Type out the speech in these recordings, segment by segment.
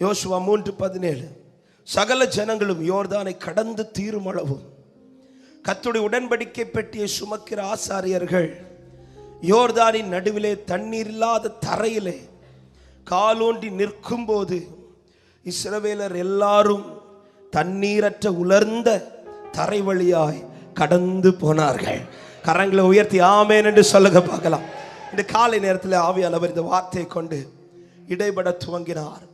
யோசுவா மூன்று பதினேழு. சகல ஜனங்களும் யோர்தானை கடந்து தீருமளவும் கத்துடைய உடன்படிக்கை பெட்டியை சுமக்கிற ஆசாரியர்கள் யோர்தானின் நடுவிலே தண்ணீர் இல்லாத தரையிலே காலோண்டி நிற்கும்போது இஸ்ரவேலர் எல்லாரும் தண்ணீரற்ற உலர்ந்த தரை வழியாய் கடந்து போனார்கள். கரங்களை உயர்த்தி ஆமேன் என்று சொல்லுங்க பார்க்கலாம். இந்த காலை நேரத்தில் ஆவியானவர் இந்த வார்த்தையை கொண்டு இடைபட துவங்கினார்.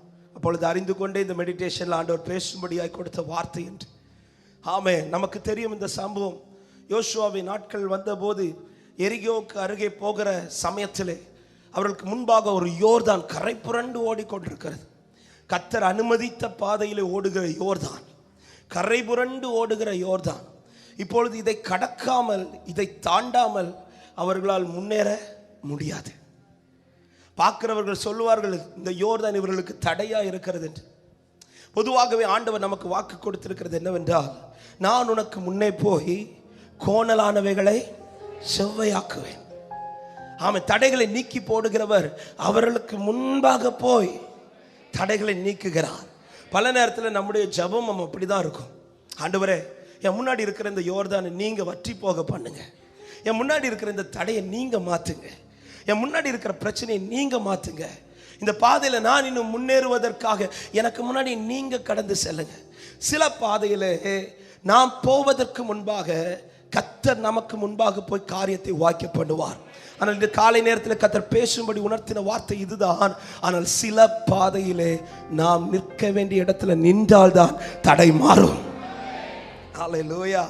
அப்பொழுது அறிந்து கொண்டே இந்த மெடிடேஷனில் ஆண்டவர் பேசும்படியாய் கொடுத்த வார்த்தை என்று. ஆமே நமக்கு தெரியும் இந்த சம்பவம். யோசுவாவின் நாட்கள் வந்தபோது எரிகோவுக்கு அருகே போகிற சமயத்திலே அவர்களுக்கு முன்பாக ஒரு யோர்தான் கரை புரண்டு ஓடிக்கொண்டிருக்கிறது. கத்தர் அனுமதித்த பாதையில் ஓடுகிற யோர்தான். கரை புரண்டு ஓடுகிற யோர்தான். இப்பொழுது இதை கடக்காமல் இதை தாண்டாமல் அவர்களால் முன்னேற முடியாது. பார்க்கிறவர்கள் சொல்லுவார்கள் இந்த யோர்தான் இவர்களுக்கு தடையாக இருக்கிறது என்று. பொதுவாகவே ஆண்டவர் நமக்கு வாக்கு கொடுத்திருக்கிறது என்னவென்றால் நான் உனக்கு முன்னே போய் கோணலானவைகளை செவ்வையாக்குவேன். ஆமாம் தடைகளை நீக்கி போடுகிறவர் அவர்களுக்கு முன்பாக போய் தடைகளை நீக்குகிறார். பல நேரத்தில் நம்முடைய ஜெபம் நம்ம அப்படி தான் இருக்கும். ஆண்டவரே என் முன்னாடி இருக்கிற இந்த யோர்தானை நீங்கள் வற்றி போக பண்ணுங்க. என் முன்னாடி இருக்கிற இந்த தடையை நீங்கள் மாற்றுங்க என் முன்னாடி இருக்கிற பிரச்சனையை நீங்கள் மாற்றுங்க இந்த பாதையில் நான் இன்னும் முன்னேறுவதற்காக எனக்கு முன்னாடி நீங்கள் கடந்து செல்லுங்க. சில பாதையில் நாம் போவதற்கு முன்பாக கத்தர் நமக்கு முன்பாக போய் காரியத்தை வாக்கிய பண்ணுவார். ஆனால் இந்த காலை நேரத்தில் கத்தர் பேசும்படி உணர்த்தின வார்த்தை இதுதான். ஆனால் சில பாதையிலே நாம் நிற்க வேண்டிய இடத்துல நின்றால்தான் தடை மாறும். லோயா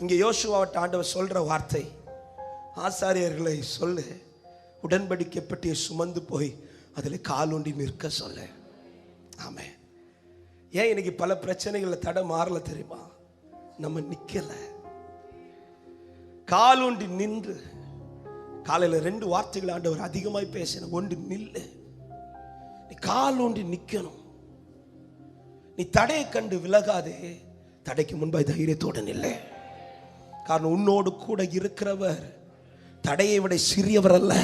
இங்கே யோசுவாவட்ட ஆண்டவர் சொல்ற வார்த்தை. ஆசாரியர்களை சொல்லு. உடன்படிக்கை பெட்டியை சுமந்து போய் அதில் காலூண்டி நிற்க சொல்ல. ஆமே ஏன் இன்னைக்கு பல பிரச்சனைகள்ல தடை மாறல தெரியுமா? நம்ம நிக்கல. காலூண்டி நின்று காலையில ரெண்டு வார்த்தைகள் ஆண்டவர் அதிகமாய் பேசின ஒன்று நில்லு. நீ காலூண்டி நிக்கணும். நீ தடையை கண்டு விலகாதே. தடைக்கு முன்பாய் தைரியத்தோடு நில்லை. காரணம் உன்னோடு கூட இருக்கிறவர் தடையை விட சிறியவர் அல்ல.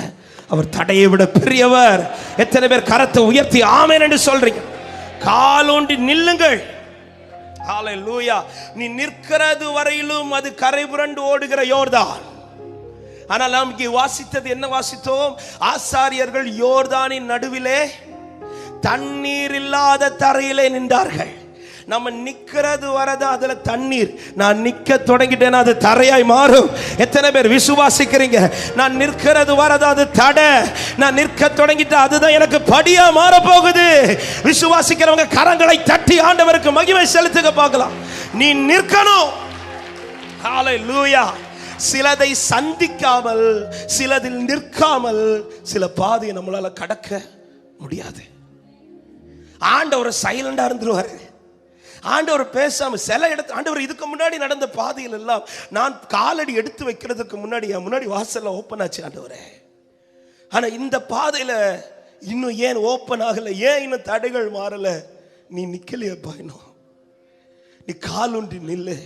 அவர் தடையை விட பெரியவர். எத்தனை பேர் கரத்தை உயர்த்தி ஆமேன் என்று சொல்றீங்க? காலோண்டி நில்லுங்கள். லூயா நீ நிற்கிறது வரையிலும் அது கரை புரண்டு ஓடுகிற யோர்தான். ஆனால் நாம் இங்கே வாசித்தது என்ன வாசித்தோம்? ஆசாரியர்கள் யோர்தானின் நடுவிலே தண்ணீர் இல்லாத தரையிலே நின்றார்கள். நம்ம நிக்கிறது வரது அதுல தண்ணீர். நான் நிக்க தொடங்கிட்டேன்னா அது தரையாய் மாறும். எத்தனை பேர் விசுவாசிக்கிறீங்க? நான் நிற்கிறது வரது அது தடை. நான் நிற்க தொடங்கிட்டேன் அதுதான் எனக்கு படியா மாற போகுது. விசுவாசிக்கிறவங்க கரங்களை தட்டி ஆண்டவருக்கு மகிமை செலுத்துக பார்க்கலாம். நீ நிற்கணும். ஹalleluya. சிலதை சந்திக்காமல் சிலதில் நிற்காமல் சில பாதையை நம்மளால கடக்க முடியாது. ஆண்டவர் சைலண்டா இருந்துருவாரு. ஆண்டவர் பேசாம சில இடத்து ஆண்டவர் இதுக்கு முன்னாடி நடந்த பாதையில் எல்லாம் நான் காலடி எடுத்து வைக்கிறதுக்கு முன்னாடி என் முன்னாடி வாசல்ல ஓப்பன் ஆச்சு ஆண்டவரே. ஆனா இந்த பாதையில இன்னும் ஏன் ஓப்பன் ஆகல? ஏன் இன்னும் தடைகள் மாறல? நீ நிக்கலையப்பா பயணம் நீ காலுண்டி நில்லு.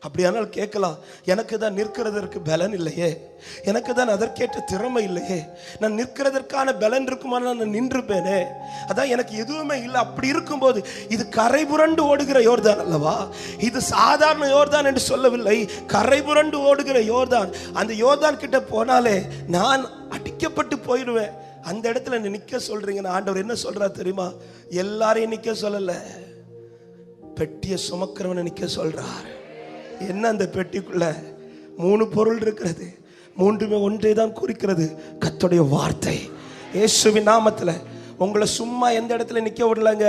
அப்படியானால் கேட்கலாம் எனக்கு தான் நிற்கிறதற்கு பலன் இல்லையே? எனக்கு தான் அதற்கேற்ற திறமை இல்லையே? நான் நிற்கிறதற்கான பலன் இருக்குமானால் நான் நின்றுப்பேனே? அதான் எனக்கு எதுவுமே இல்லை. அப்படி இருக்கும்போது இது கரை புரண்டு ஓடுகிற யோர்தான் அல்லவா? இது சாதாரண யோர்தான் என்று சொல்லவில்லை. கரை புரண்டு ஓடுகிற யோர்தான். அந்த யோர்தான் கிட்ட போனாலே நான் அடிக்கப்பட்டு போயிடுவேன். அந்த இடத்துல நிற்க நிக்க ஆண்டவர் என்ன சொல்றா தெரியுமா? எல்லாரையும் நிக்க சொல்லல. பெட்டியை சுமக்கிறவனை நிக்க சொல்றாரு. என்ன அந்த பெட்டிக்குள்ள மூணு பொருள் இருக்கிறது? மூன்றுமே ஒன்றே தான் குறிக்கிறது. கத்துடைய வார்த்தை. இயேசுவின் நாமத்துல உங்களை சும்மா எந்த இடத்துல நிக்க விடலங்க.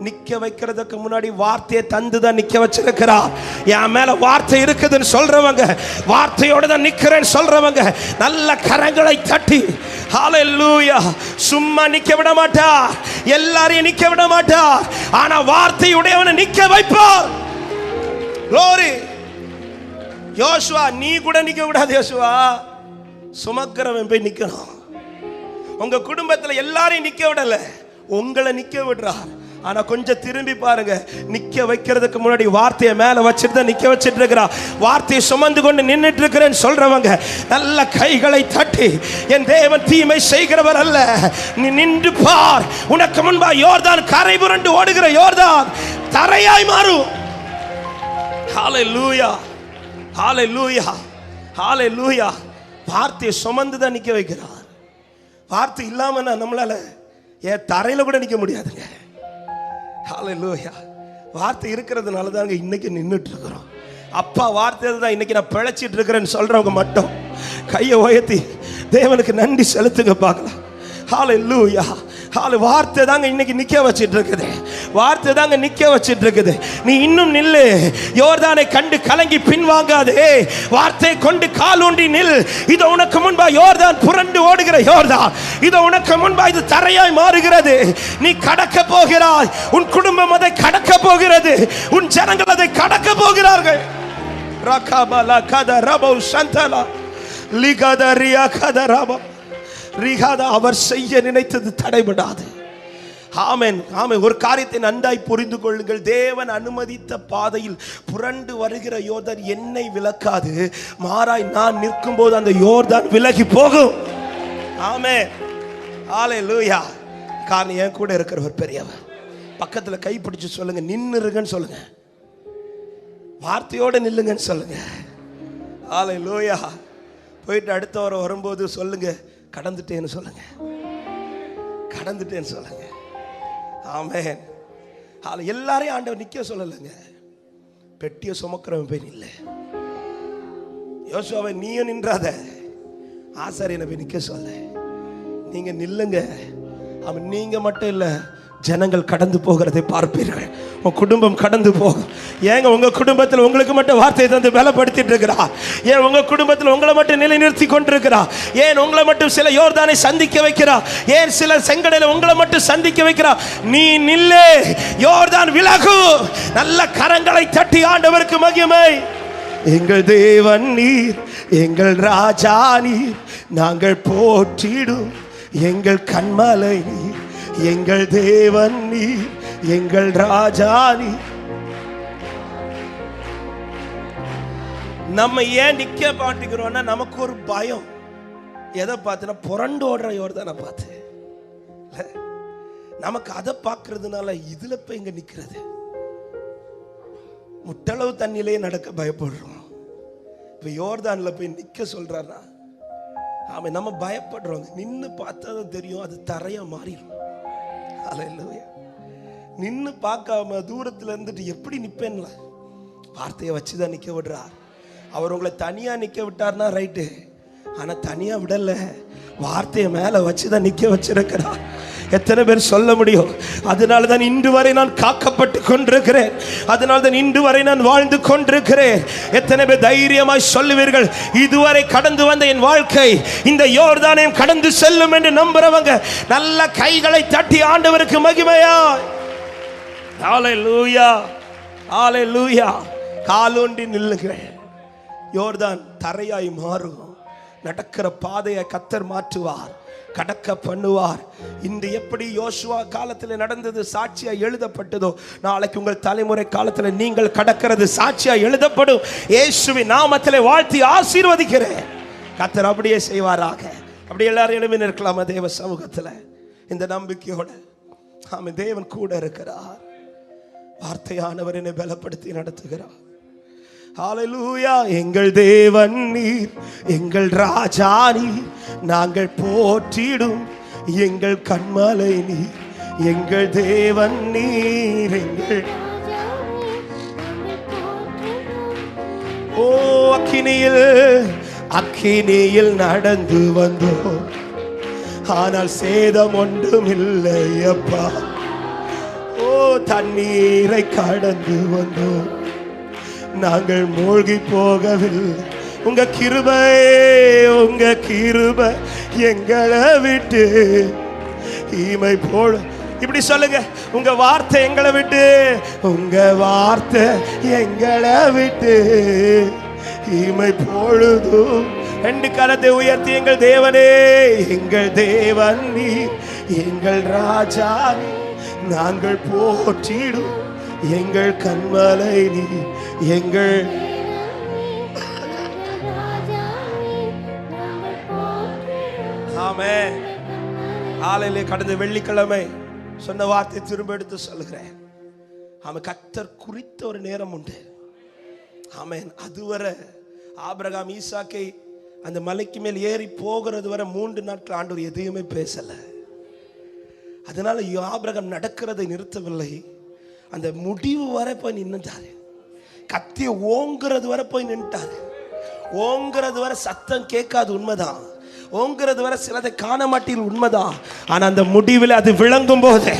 நிக்க வைக்கிறதுக்கு முன்னாடி வார்த்தையை தந்து தான் நிக்க வச்சிருக்கிறார் என் மேல வார்த்தை இருக்குதுன்னு சொல்றவங்க வார்த்தையோட தான் நிக்கிறேன்னு சொல்றவங்க நல்ல கரங்களை தட்டி ஹாலூயா சும்மா நிக்க விட மாட்டார் எல்லாரையும் நிக்க விட மாட்டார் ஆனா வார்த்தையுடையவனை நிக்க வைப்பார். லோரி யோசுவா நீ கூட நிக்க கூடாது யோசுவா. சுமக்கிறவன் போய் நிக்கணும். உங்க குடும்பத்துல எல்லாரையும் நிக்க விடல. உங்களை நிக்க விடுறார் ஆனா கொஞ்சம் திரும்பி பாருங்க. நிக்க வைக்கிறதுக்கு முன்னாடி வார்த்தையை மேல வச்சுட்டு தான் நிக்க வச்சிட்டு இருக்கிறா. வார்த்தையை சுமந்து கொண்டு நின்றுட்டு இருக்கிறேன்னு சொல்றவங்க நல்ல கைகளை தட்டி என் தேவன் தீமை செய்கிறவர் அல்ல. நீ நின்று பார். உனக்கு முன்பா யோர்தான் கரை புரண்டு ஓடுகிற யோர்தான் தரையாய் மாறும். ஹalleluya ஹாலே லூயா ஹாலே லூயா வார்த்தையை சுமந்து தான் நிற்க வைக்கிறார். வார்த்தை இல்லாமல் நான் நம்மளால ஏன் தரையில் கூட நிற்க முடியாதுங்க. ஹalleluya வார்த்தை இருக்கிறதுனால தாங்க இன்னைக்கு நின்றுட்டு இருக்கிறோம் அப்பா வார்த்தை தான் இன்னைக்கு நான் பிழைச்சிட்டு இருக்கிறேன்னு சொல்றவங்க மட்டும் கையை உயர்த்தி தேவனுக்கு நன்றி செலுத்துங்க பார்க்கலாம். ஹalleluya ஹால வார்த்தை தாங்க இன்னைக்கு நிற்க வச்சுட்டு இருக்குது வார்த்தை தாங்க நிற்க வச்சுட்டு இருக்குது நீ இன்னும் நில்லு. யோர்தானை கண்டு கலங்கி பின்வாங்காதே. வார்த்தை கொண்டு கால் ஊண்டி நில். இதை உனக்கு முன்பா யோர்தான் புரண்டு ஓடுகிற யோர்தான். இதை உனக்கு முன்பா இது தரையாய் மாறுகிறது. நீ கடக்க போகிறாய். உன் குடும்பம் அதை கடக்க போகிறது. உன் ஜனங்கள் அதை கடக்க போகிறார்கள். ரகாபலா கத ரபௌ சந்தலா. லிகதரியா கத ரபோ. ரிகாதா அவர் செய்ய நினைத்தது தடைபடாது. ஆமேன் ஆமென். ஒரு காரியத்தை நன்றாய் புரிந்து கொள்ளுங்கள். தேவன் அனுமதித்த பாதையில் புரண்டு வருகிற யோர்தான் என்னை விளக்காது. மாறாய் நான் நிற்கும் போது அந்த யோர்தான் விலகி போகும். ஆமே ஆலே லூயா காரணம் என் கூட இருக்கிறவர் பெரியவர். பக்கத்தில் கை பிடிச்சு சொல்லுங்க. நின்னுருங்கன்னு சொல்லுங்க. வார்த்தையோடு நில்லுங்கன்னு சொல்லுங்க. ஆலை லூயா போயிட்டு அடுத்த வாரம் வரும்போது சொல்லுங்கள் கடந்துட்டேன்னு சொல்லுங்க. கடந்துட்டேன்னு சொல்லுங்க. ஆமென். அதில் எல்லாரையும் ஆண்டவர் நிற்க சொல்லலைங்க. பெட்டியை சுமக்கிறவன் போய் இல்லை யோசுவாவை நீயும் நின்றாத. ஆசாரியனை போய் நிற்க சொல்ல. நீங்க நில்லுங்க. அவன் நீங்க மட்டும் இல்லை ஜனங்கள் கடந்து போகிறதை பார்ப்பீர்கள். உன் குடும்பம் கடந்து போகும். ஏங்க உங்க குடும்பத்தில் உங்களுக்கு மட்டும் வார்த்தையை தந்து பலப்படுத்திட்டு இருக்கிறா? ஏன் உங்க குடும்பத்தில் உங்களை மட்டும் நிலைநிறுத்தி கொண்டிருக்கிறா? ஏன் உங்களை மட்டும் சில யோர்தானை சந்திக்க வைக்கிறா? ஏன் சில செங்கடையில் உங்களை மட்டும் சந்திக்க வைக்கிறா? நீ நில்லே. யோர்தான் விலகு. நல்ல கரங்களை தட்டி ஆண்டவருக்கு மகிமை. எங்கள் தேவன் நீர் எங்கள் ராஜா நீர். நாங்கள் போற்றிடும் எங்கள் கண்மலை நீர். எங்கள் தேவன் நீ எங்கள் ராஜா நீ நம்ம ஏன் நிக்க மாட்டேங்கிறோம்னா நமக்கு ஒரு பயம். எதை பார்த்துனா புரண்டு ஓடுற யோர்தானை பார்த்து. நமக்கு அதை பார்க்கறதுனால இதுல போய் இங்க நிக்கிறது? முட்டளவு தண்ணியிலே நடக்க பயப்படுறோம். இப்ப யோர்தான்ல போய் நிக்க சொல்றாருன்னா ஆமா நம்ம பயப்படுறோம். நின்னு பார்த்தா தான் தெரியும் அது தரையா மாறிடும். அல்லேலூயா நின்று பார்க்காம தூரத்துல இருந்துட்டு எப்படி நிப்பேன்ல? வார்த்தையை வச்சுதான் நிக்க விடுறார் அவர் உங்களை தனியா நிக்க விட்டார்னா ரைட்டு ஆனா தனியா விடல. வார்த்தையை மேல வச்சுதான் நிக்க வச்சிருக்கிறார். எத்தனை பேர் சொல்ல முடியும்? அதனால தான் இன்று வரை நான் காக்கப்பட்டு கொண்டிருக்கிறேன். அதனால தான் இன்று வரை நான் வாழ்ந்து கொண்டிருக்கிறேன். எத்தனை பேர் தைரியமாய் சொல்லுவீர்கள்? இதுவரை கடந்து வந்த என் வாழ்க்கை இந்த யோர்தானையும் கடந்து செல்லும் என்று நம்புறவங்க நல்ல கைகளை தட்டி ஆண்டவருக்கு மகிமையா ஆலை லூயா ஆலை லூயா காலோண்டி நில்லுங்கள் யோர்தான் தரையாய் மாறும். நடக்கிற பாதையை கத்தர் மாற்றுவார். கடக்க பண்ணுவார். இன்று எப்படி யோசுவா காலத்தில் நடந்தது சாட்சியா எழுதப்பட்டதோ நாளைக்கு உங்கள் தலைமுறை காலத்தில் நீங்கள் கடக்கிறது சாட்சியா எழுதப்படும். இயேசுவின் நாமத்திலே வாழ்த்தி ஆசீர்வதிக்கிறேன். கத்தர் அப்படியே செய்வாராக. அப்படி எல்லாரும் எழுப்பி நிற்கலாமா தேவ சமூகத்தில்? இந்த நம்பிக்கையோட ஆமாம் தேவன் கூட இருக்கிறார். வார்த்தையானவர் என்னை பலப்படுத்தி நடத்துகிறார். ஹalleluya எங்கள் தேவன் நீர் எங்கள் ராஜா நீர். நாங்கள் போற்றிடும் எங்கள் கண்மலை நீர். எங்கள் தேவன் நீர் எங்கள் ஓ அக்கினியில் அக்கினியில் நடந்து வந்தோம். ஆனால் சேதம் ஒன்றும் இல்லை அப்பா. ஓ தண்ணீரை கடந்து வந்தோம். நாங்கள் மூழ்கி போகவில்லை. உங்க கிருபை உங்க கிருபை எங்களை விட்டு. ஈமை போல. இப்படி சொல்லுங்க உங்க வார்த்தை எங்களை விட்டு. உங்க வார்த்தை எங்களை விட்டு. ஈமை பொழுதும் ரெண்டு கரத்தை உயர்த்தி எங்கள் தேவனே எங்கள் தேவன் நீ எங்கள் ராஜா நாங்கள் போற்றிடும் எங்கள் கண்மலை நீ எங்கள் ஆமே. காலையிலே கடந்த வெள்ளிக்கிழமை சொன்ன வார்த்தை திரும்ப எடுத்து சொல்லுகிறேன். ஆமை கத்தர் குறித்த ஒரு நேரம் உண்டு. ஆமேன் அதுவரை ஆபிரகாம் ஈசாக்கை அந்த மலைக்கு மேல் ஏறி போகிறது வரை மூன்று நாட்கள் ஆண்டவர் எதையுமே பேசலை. அதனால ஆபிரகம் நடக்கிறதை நிறுத்தவில்லை. அந்த முடிவு வரை போய் நின்றுட்டாரு கத்தி ஓங்குறது வரை போய் நின்றுட்டாரு ஓங்குறது வரை சத்தம் கேட்காது உண்மைதான். ஓங்குறது வரை சிலதை காண மாட்டீர்கள் உண்மைதான். ஆனா அந்த முடிவில் அது விளங்கும் போது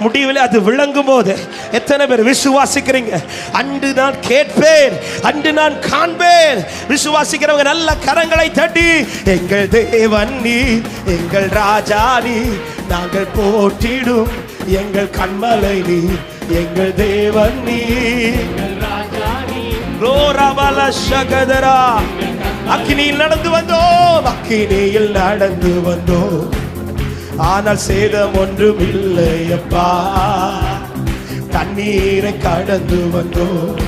முடிவில் அது விளங்கும் போது எத்தனை பேர் விசுவாசிக்கிறீங்க? அன்று நான் கேட்பேன் அன்று நான் காண்பேன். விசுவாசிக்கிறவங்க நல்ல கரங்களை தட்டி எங்கள் தேவன் நீ எங்கள் ராஜா நீ நாங்கள் போற்றிடும் எங்கள் கண்மலை நீ எங்கள் தேவன் நீ. ரோரபல சகதரா. அக்கினியில் நடந்து வந்தோம். அக்கினியில் நடந்து வந்தோம். ஆனால் சேதம் ஒன்றும் இல்லையப்பா தண்ணீரை கடந்து வந்தோம்.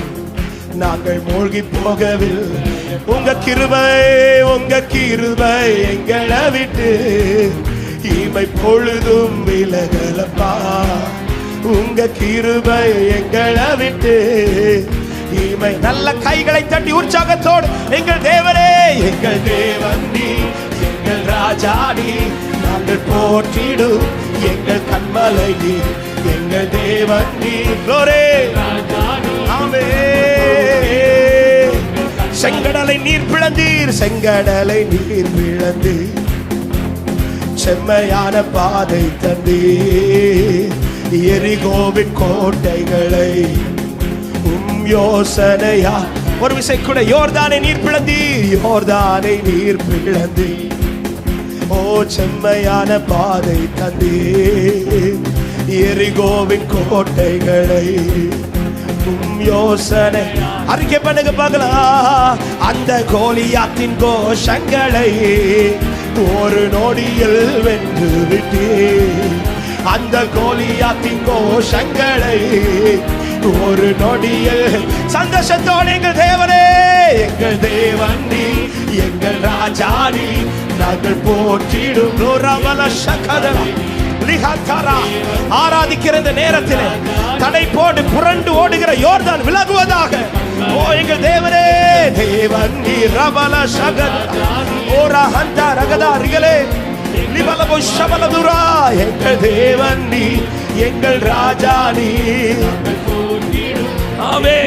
நாங்கள் மூழ்கி போகவில்லை. உங்க கிருபை உங்க கிருபை எங்களை விட்டு. இமை பொழுதும் விலகலப்பா. உங்க கிருபை எங்களை விட்டு. இமை நல்ல கைகளை தட்டி உற்சாகத்தோடு எங்கள் தேவரே எங்கள் தேவன் நீ எங்கள் ராஜா நீ நாங்கள் போற்றிடும். எங்கள் கண்மலை நீ எங்கள் தேவன் நீ. ஆமே செங்கடலை நீர் பிளந்தீர் செங்கடலை நீர் பிளந்தீர். செம்மையான பாதை தந்தீர். எரிகோவின் கோட்டைகளை உம் யோசனையா? ஒரு விசை கூட யோர்தானை நீர் பிளந்தி யோர்தானை நீர் பிளந்தி ஓ செம்மையான பாதை தந்தி எரிகோவின் கோட்டைகளை உம் யோசனை. அறிக்கை பண்ணுங்க பார்க்கலாம் அந்த கோலியாத்தின் கோஷங்களை ஒரு நொடியில் வென்று விட்டேன். அந்த கோலியாத்தின் கோஷங்களை ஒரு நொடியில் சந்தோஷத்தோடு எங்கள் தேவனே எங்கள் தேவன் நீ எங்கள் ராஜா நீ நாங்கள் போற்றிடும் ரவல சகதம் ஆராதிக்கிற இந்த நேரத்தில் தடை போட்டு புரண்டு ஓடுகிற யோர்தான் விலகுவதாக. ஓ எங்கள் தேவனே தேவன் நீ ரவல சகத ஓ ஹந்தா ரகதா ரிகலே லிபலபு ஷபலதுரா எங்கள் தேவன் நீ எங்கள் ராஜா நீ. ஆமே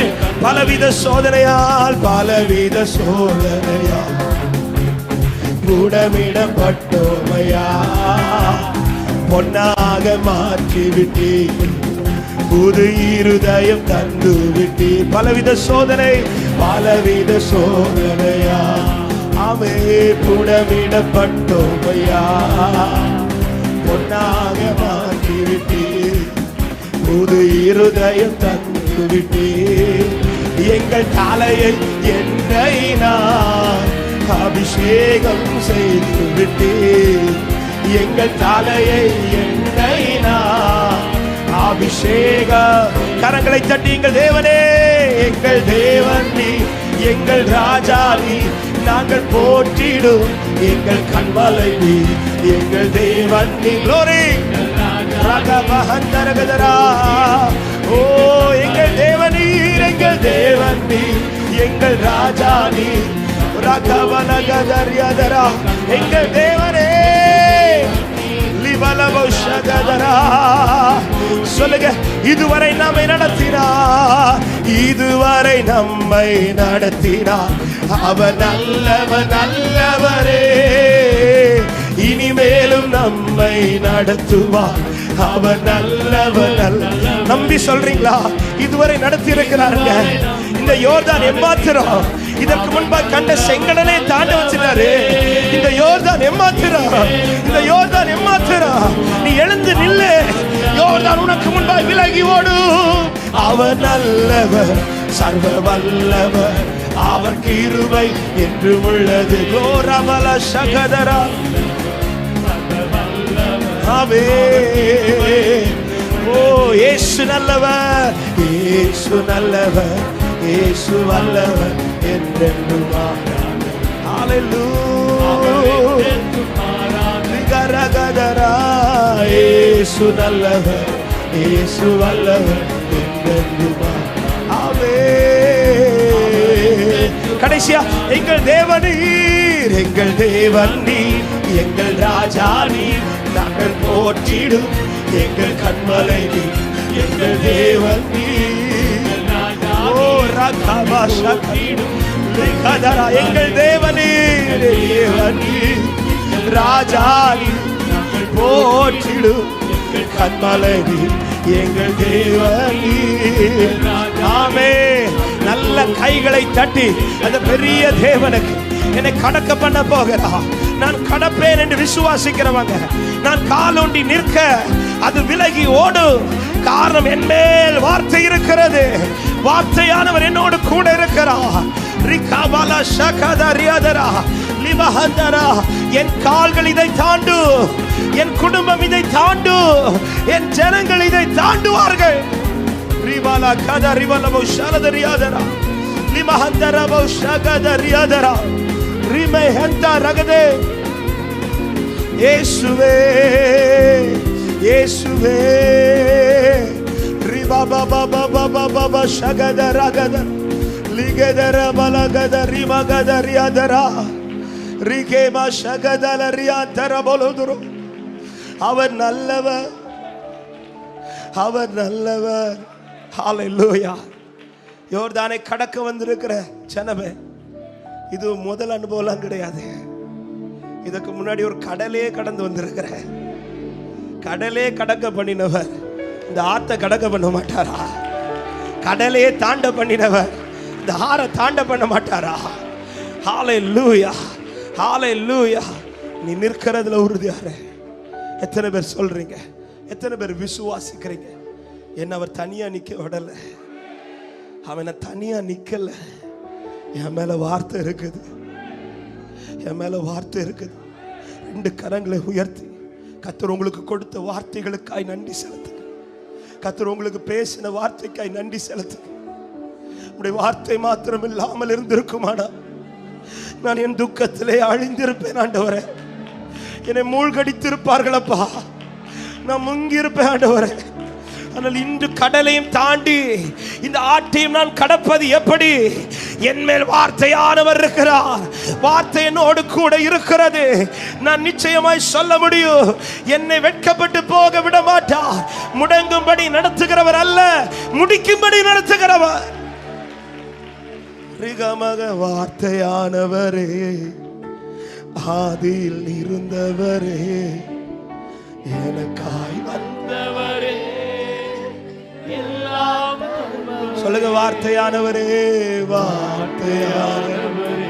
பலவித சோதனையால் பலவித சோதனையால். கூடமிடப்பட்டோமையா. பொன்னாக மாற்றிவிட்டேன் புது இருதயம் தந்து விட்டீர். பலவித சோதனை பலவித சோதனையா அவே புடமிடப்பட்டோமையா பொன்னாக மாற்றி புது இருதயம் தந்து விட்டீர் எங்கள் தலையை நான் அபிஷேகம் செய்து விட்டீர் எங்கள் தலையை நான் அபிஷேக கரங்களை தட்டி எங்கள் தேவனே எங்கள் தேவன் நீ எங்கள் ராஜா நீ நாங்கள் போற்றிடும். எங்கள் கண்வலை நீ எங்கள் தேவன் நீ glory! ரகபஹந்தரகதரா. ஓ எங்கள் தேவனீர் எங்கள் தேவன் நீ எங்கள் ராஜா நீ ரகவனகதர்யதரா. எங்கள் தேவனே. சொல்லுங்க இதுவரை நம்மை நடத்தினா இதுவரை நம்மை நடத்தினா அவர் நல்லவர் நல்லவரே இனிமேலும் நம்மை நடத்துவார் அவர் நல்லவர் நல்ல நம்பி சொல்றீங்களா? இதுவரை நடத்தி இருக்கிறாருங்க இந்த யோர்தான் எம்மாத்திரம். இதற்கு முன்பாக கண்ட செங்கடனே தாண்ட வச்சிட்டாரு. இந்த யோர்தான் எம்மாத்திரம். இந்த யோர்தான் எம்மாத்திரம். நீ எழுந்து நில்லு. யோர்தான் உனக்கு முன்பாக விலகி ஓடு அவர் நல்லவர் சர்வ வல்லவர் அவர் கிருபை என்று உள்ளது. கோரபல சகதரா. ஆவே ஓ நல்லவர். ஏசு நல்லவர். ஏசு வல்லவர் என்றென்றும் மாறாதவர். கரகதரா. ஏசு நல்லவர். ஏசு வல்லவர் என்றென்றும் அவே கடைசியா எங்கள் தேவனீர் எங்கள் தேவன் நீர் எங்கள் ராஜா நீர் நாங்கள் போற்றிடும் எங்கள் கண்மலை நீர் எங்கள் தேவன் நீர். ஓ கதரா எங்கள் தேவனீர் தேவன் நீர் ராஜா நீர் நாங்கள் போற்றிடும் எங்கள் கண்மலை நீர் எங்கள் தேவன் நீர். நல்ல கைகளை தட்டி அந்த பெரிய தேவனுக்கு என்னை கடக்க பண்ண போகிறா. நான் கடப்பேன் என்று விசுவாசிக்கிறவங்க நான் காலூண்டி நிற்க அது விலகி ஓடும் காரணம் என் மேல் வார்த்தை இருக்கிறது. வார்த்தையானவர் என்னோடு கூட இருக்கிறார் ரிகாபால ஷகதா ரியாதரா லிமஹந்தரா என் கால்கள் இதை தாண்டு என் குடும்பம் இதை தாண்டு என் ஜனங்கள் இதை தாண்டுவார்கள். ரிபாலா கதா ரிபலபோ ஷலதரியாதரா லிமஹந்தரபோ ஷகதரியாதரா ரிமை ஹந்தா ரகதே இயேசுவே இயேசுவே ரிபா பாபா பாபா பாபா பா ஷகத ரகத லிகதர பலகத ரிமகத ரியாதரா ரிகேமா ஷகதல ரியாதர பொலுதுரு அவர் நல்லவர் அவர் நல்லவர் ஹalleluya யோர்தானை கடக்க வந்திருக்கிற ஜனமே இது முதல் அனுபவம்லாம் கிடையாது. இதுக்கு முன்னாடி ஒரு கடலே கடந்து வந்திருக்கிற. கடலே கடக்க பண்ணினவர். இந்த ஆத்தை கடக்க பண்ண மாட்டாரா? கடலே தாண்ட பண்ணினவர். இந்த ஆறை தாண்ட பண்ண மாட்டாரா? ஹாலை லூயா ஹாலை லூயா நீ நிற்கிறதுல உறுதியாரு. எத்தனை பேர் சொல்றீங்க? எத்தனை பேர் விசுவாசிக்கிறீங்க? என்ன அவர் தனியா நிக்க விடல. அவனை தனியா நிக்கல. என் மேல வார்த்தை இருக்குது. என் மேல வார்த்தை இருக்குது. ரெண்டு கரங்களை உயர்த்தி. கத்தர் உங்களுக்கு கொடுத்த வார்த்தைகளுக்காய் நன்றி செலுத்துங்க. கத்தர் உங்களுக்கு பேசின வார்த்தைக்காய் நன்றி செலுத்துங்க. உடைய வார்த்தை மாத்திரம் இல்லாமல் இருந்திருக்குமானா நான் என் துக்கத்திலே அழிந்திருப்பேன் ஆண்டவரே. என்னை மூழ்கடித்திருப்பார்களப்பா நான் முங்கியிருப்பேன் ஆண்டவரே. ஆனால் இன்று கடலையும் தாண்டி இந்த ஆட்டையும் நான் கடப்பது எப்படி? என் மேல் வார்த்தையானவர் இருக்கிறார். வார்த்தை என்னோடு கூட இருக்கிறது. நான் நிச்சயமாய் சொல்ல முடியும். என்னை வெட்கப்பட்டு போக விட மாட்டார். முடங்கும்படி நடத்துகிறவர் அல்ல. முடிக்கும்படி நடத்துகிறவர். ரிகமக வார்த்தையானவரே ஆதியில் இருந்தவரே எனக்காய் வந்தவரே. சொல்லுங்க வார்த்தையானவரே வார்த்தையானவரே.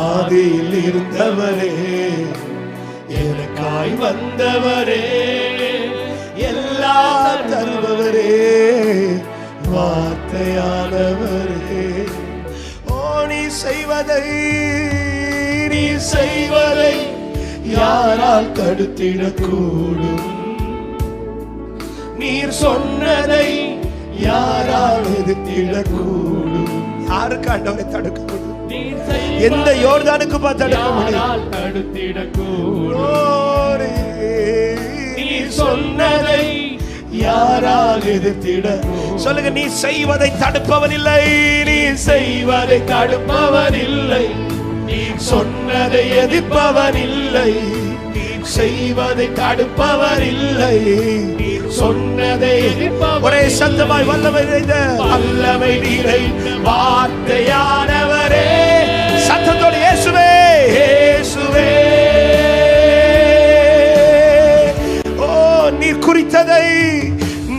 ஆதியில் இருந்தவரே எனக்காய் வந்தவரே எல்லாம் தருபவரே வார்த்தையானவரே. ஓ நீ செய்வதை நீ செய்வதை யாரால் தடுத்திடக்கூடும்? நீர் சொன்னதை யாரால் எதிர்த்திடக்கூடும் யாருக்கு ஆண்டவரை தடுக்க முடியும் எந்த யோர்தானுக்கு பார்த்து தடுக்க முடியும். நீ சொன்னதை யாரால் எதிர்த்திட சொல்லுங்க நீ செய்வதை தடுப்பவன் இல்லை நீ செய்வதை தடுப்பவன் இல்லை நீ சொன்னதை எதிர்ப்பவன் இல்லை நீ செய்வதை தடுப்பவர் இல்லை நீ சொன்னதை ஒரே சத்தமாய் வல்லமை நிறைந்த வல்லமை நிறைந்த வார்த்தையானவரே. சத்தத்தோடு இயேசுவே. இயேசுவே. ஓ நீர் குறித்ததை.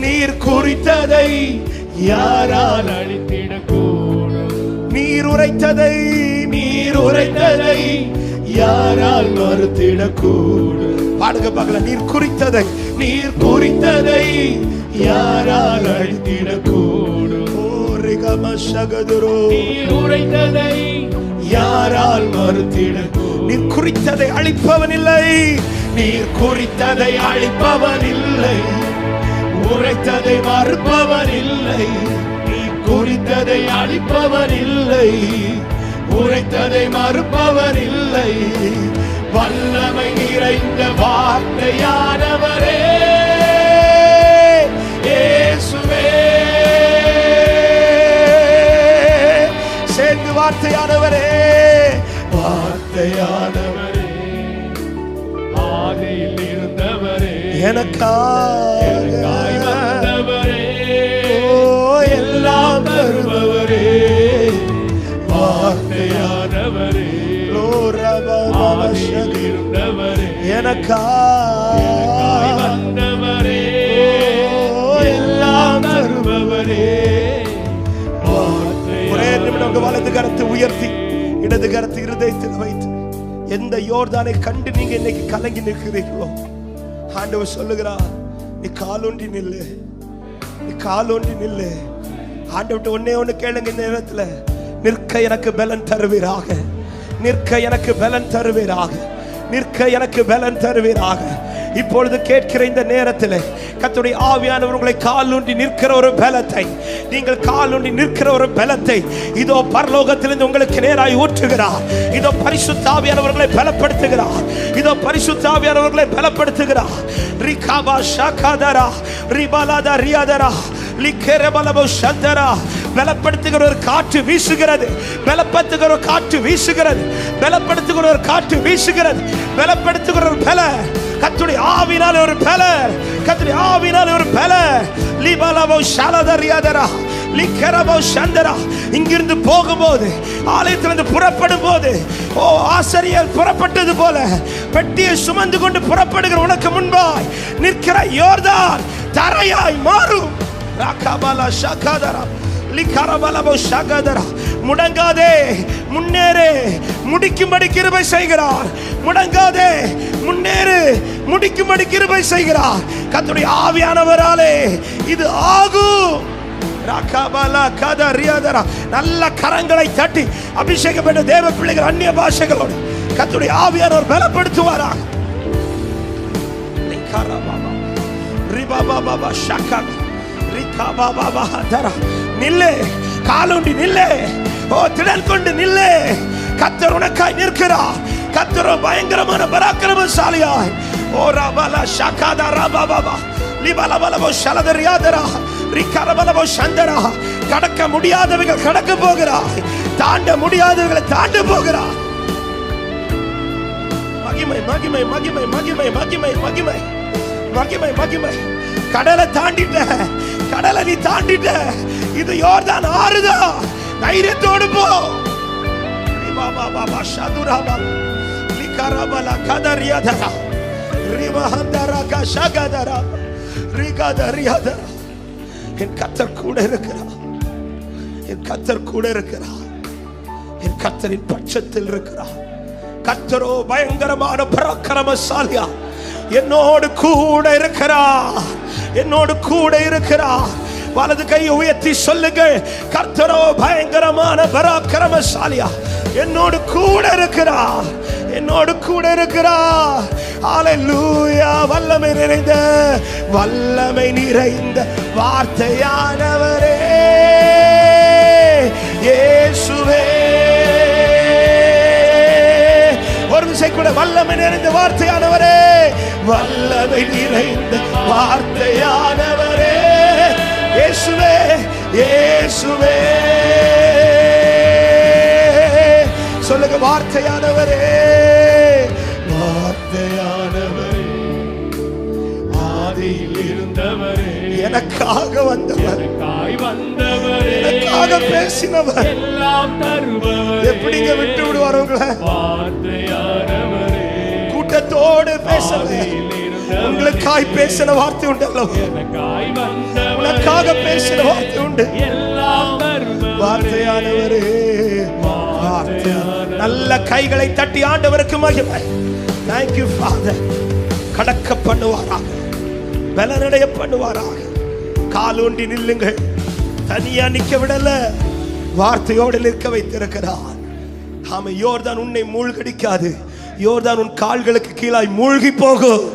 நீர் குறித்ததை யாரால் அழித்திடக்கூடும்? நீர் உரைத்ததை. நீர் உரைத்ததை யாரால் மறுத்திடக்கூடும்? பாடுங்க பார்க்கல நீர் குறித்ததை. நீர் குறித்ததை யாரால் அழித்திடக்கூடும். சகதுரோ நீர் உரைத்ததை யாரால் மறுத்திட நீர் குறித்ததை அழிப்பவன் இல்லை நீர் குறித்ததை அழிப்பவன் இல்லை உரைத்ததை மறுப்பவர் இல்லை நீ குறித்ததை அழிப்பவர் இல்லை உரைத்ததை மறுப்பவர் இல்லை. வல்லமை நிறைந்த வார்த்தையானவரே. இயேசுவே. சேர்ந்து வார்த்தையானவரே. வார்த்தையானவரே. ஆதியில் இருந்தவரே. எனக்கா எனக்காய் வந்தவரே எல்லாம் தருபவரே. ஒரே நிமிடம் வலது கரத்தை உயர்த்தி இடது கரத்தை இருதயத்தில் வைத்து எந்த யோர்தானை கண்டு நீங்க இன்னைக்கு கலங்கி நிற்கிறீர்களோ? ஆண்டவர் சொல்லுகிறார் நீ காலொன்றி நில்லு. நீ காலொன்றி நில்லு. ஆண்டவர்கிட்ட ஒன்னே ஒண்ணு கேளுங்க இந்த நேரத்துல. நிற்க எனக்கு பலன் தருவீராக. நிற்க எனக்கு பலன் தருவீராக. நிற்க எனக்கு பலன் தருவீராக. இப்பொழுது கேட்கிற இந்த நேரத்தில் கத்துடைய ஆவியானவர் உங்களை காலூன்றி நிற்கிற ஒரு பலத்தை நீங்கள் காலூன்றி நிற்கிற ஒரு பலத்தை இதோ பரலோகத்திலிருந்து உங்களுக்கு நேராய் ஊற்றுகிறார். இதோ பரிசுத்தாவியானவர்களை பலப்படுத்துகிறார். இதோ பரிசுத்தாவியானவர்களை பலப்படுத்துகிறார். ரிகாபா ஷாகாதரா ரிபாலாதா ரியாதரா லிக்கேரபலபோ சந்தரா பலப்படுத்துகிற ஒரு காற்று வீசுகிறது. பலப்படுத்துகிற ஒரு காற்று வீசுகிறது. பலப்படுத்துகிற ஒரு காற்று வீசுகிறது. பலப்படுத்துகிற ஒரு பல. கத்துடைய ஆவினால் ஒரு பல. கத்துடைய ஆவினால் ஒரு பல. லிபலபோ ஷாலதரியாதரா. லிக்கரபோ சந்தரா இங்கிருந்து போகும்போது ஆலயத்திலிருந்து புறப்படும் போது ஓ ஆசிரியர் புறப்பட்டது போல பெட்டியை சுமந்து கொண்டு புறப்படுகிற உனக்கு முன்பாய் நிற்கிற யோர்தான் தரையாய் மாறும். ராகாபாலா ஷகாதரா முடங்காதே முன்னேறு. முடிக்கும்படி கிருபை செய்கிறார். முடங்காதே முன்னேறு. முடிக்கும்படி கிருபை செய்கிறார். கத்துடைய ஆவியானவராலே இது ஆகும். கத நல்ல கரங்களை தட்டி அபிஷேகம் பெற்ற தேவ பிள்ளைகள் அந்நிய பாஷைகளோடு கத்துடைய ஆவியானவர் பலப்படுத்துவாராக. பாபா பாபா ஷக்கா நில்லே காலூண்டி நில்லே. ஓ திடல் கொண்டு நில்லே. கத்தர் உனக்காய் நிற்கிறார். கத்தர் பயங்கரமான பராக்கிரமசாலியாய். ஓ ரபலா ஷகாதா ரபாபாபா லிபலபலபோ ஷலதரியாதரா. ரிகரபலபோ சந்தரா கடக்க முடியாதவர்கள் கடக்க போகிறாய். தாண்ட முடியாதவர்களை தாண்ட போகிறாய். மகிமை மகிமை மகிமை மகிமை மகிமை மகிமை மகிமை மகிமை. கடலை தாண்டிட்ட கடலை நீ தாண்டிட்ட. இது யோர்தான் ஆறுதா? தைரியத்தோடு போ. ரிபாபா பாபா ஷதுராபா லிகரபல கதரியாதரா ரிமஹந்தரா கஷகதரா ரிகதரியாதரா என் கத்தர் கூட இருக்கிறார் என் கத்தர் கூட இருக்கிறார் என் கத்தரின் பட்சத்தில் இருக்கிறார் கத்தரோ பயங்கரமான பராக்கிரமசாலியா என்னோடு கூட இருக்கிறார். என்னோடு கூட இருக்கிறார். வலது கையை உயர்த்தி சொல்லுங்கள் கர்த்தரோ பயங்கரமான பராக்கிரமசாலியா. என்னோடு கூட இருக்கிறார். என்னோடு கூட இருக்கிறார். ஹalleluya வல்லமை நிறைந்த வல்லமை நிறைந்த வார்த்தையானவரே. இயேசுவே கூட வல்லமை நிறைந்த வார்த்தையானவரே. வல்லமை நிறைந்த வார்த்தையானவரே. இயேசுவே இயேசுவே. சொல்லுங்க வார்த்தையானவரே. வார்த்தையானவரே. ஆதியில் இருந்தவரே. எனக்காக வந்தவர். எனக்காக பேசினவர். எப்படிங்க விட்டு விடுவார் உங்களை? கூட்டத்தோடு இருந்தவரே உங்களுக்காய் பேசின வார்த்தை வந்தவரே. உனக்காக பேசின வார்த்தை உண்டு. வார்த்தையானவரே. வார்த்தையான நல்ல கைகளை தட்டி ஆண்டவருக்கு மகிமை. தேங்க்யூ ஃபாதர் கடக்க பண்ணுவாராக பலனடைய பண்ணுவாராக காலூண்டி நில்லுங்கள். தனியா நிக்க விடல. வார்த்தையோடு நிற்க வைத்திருக்கிறார். ஆமா யோர்தான் உன்னை மூழ்கடிக்காது. யோர்தான் உன் கால்களுக்கு கீழாய் மூழ்கி போகும்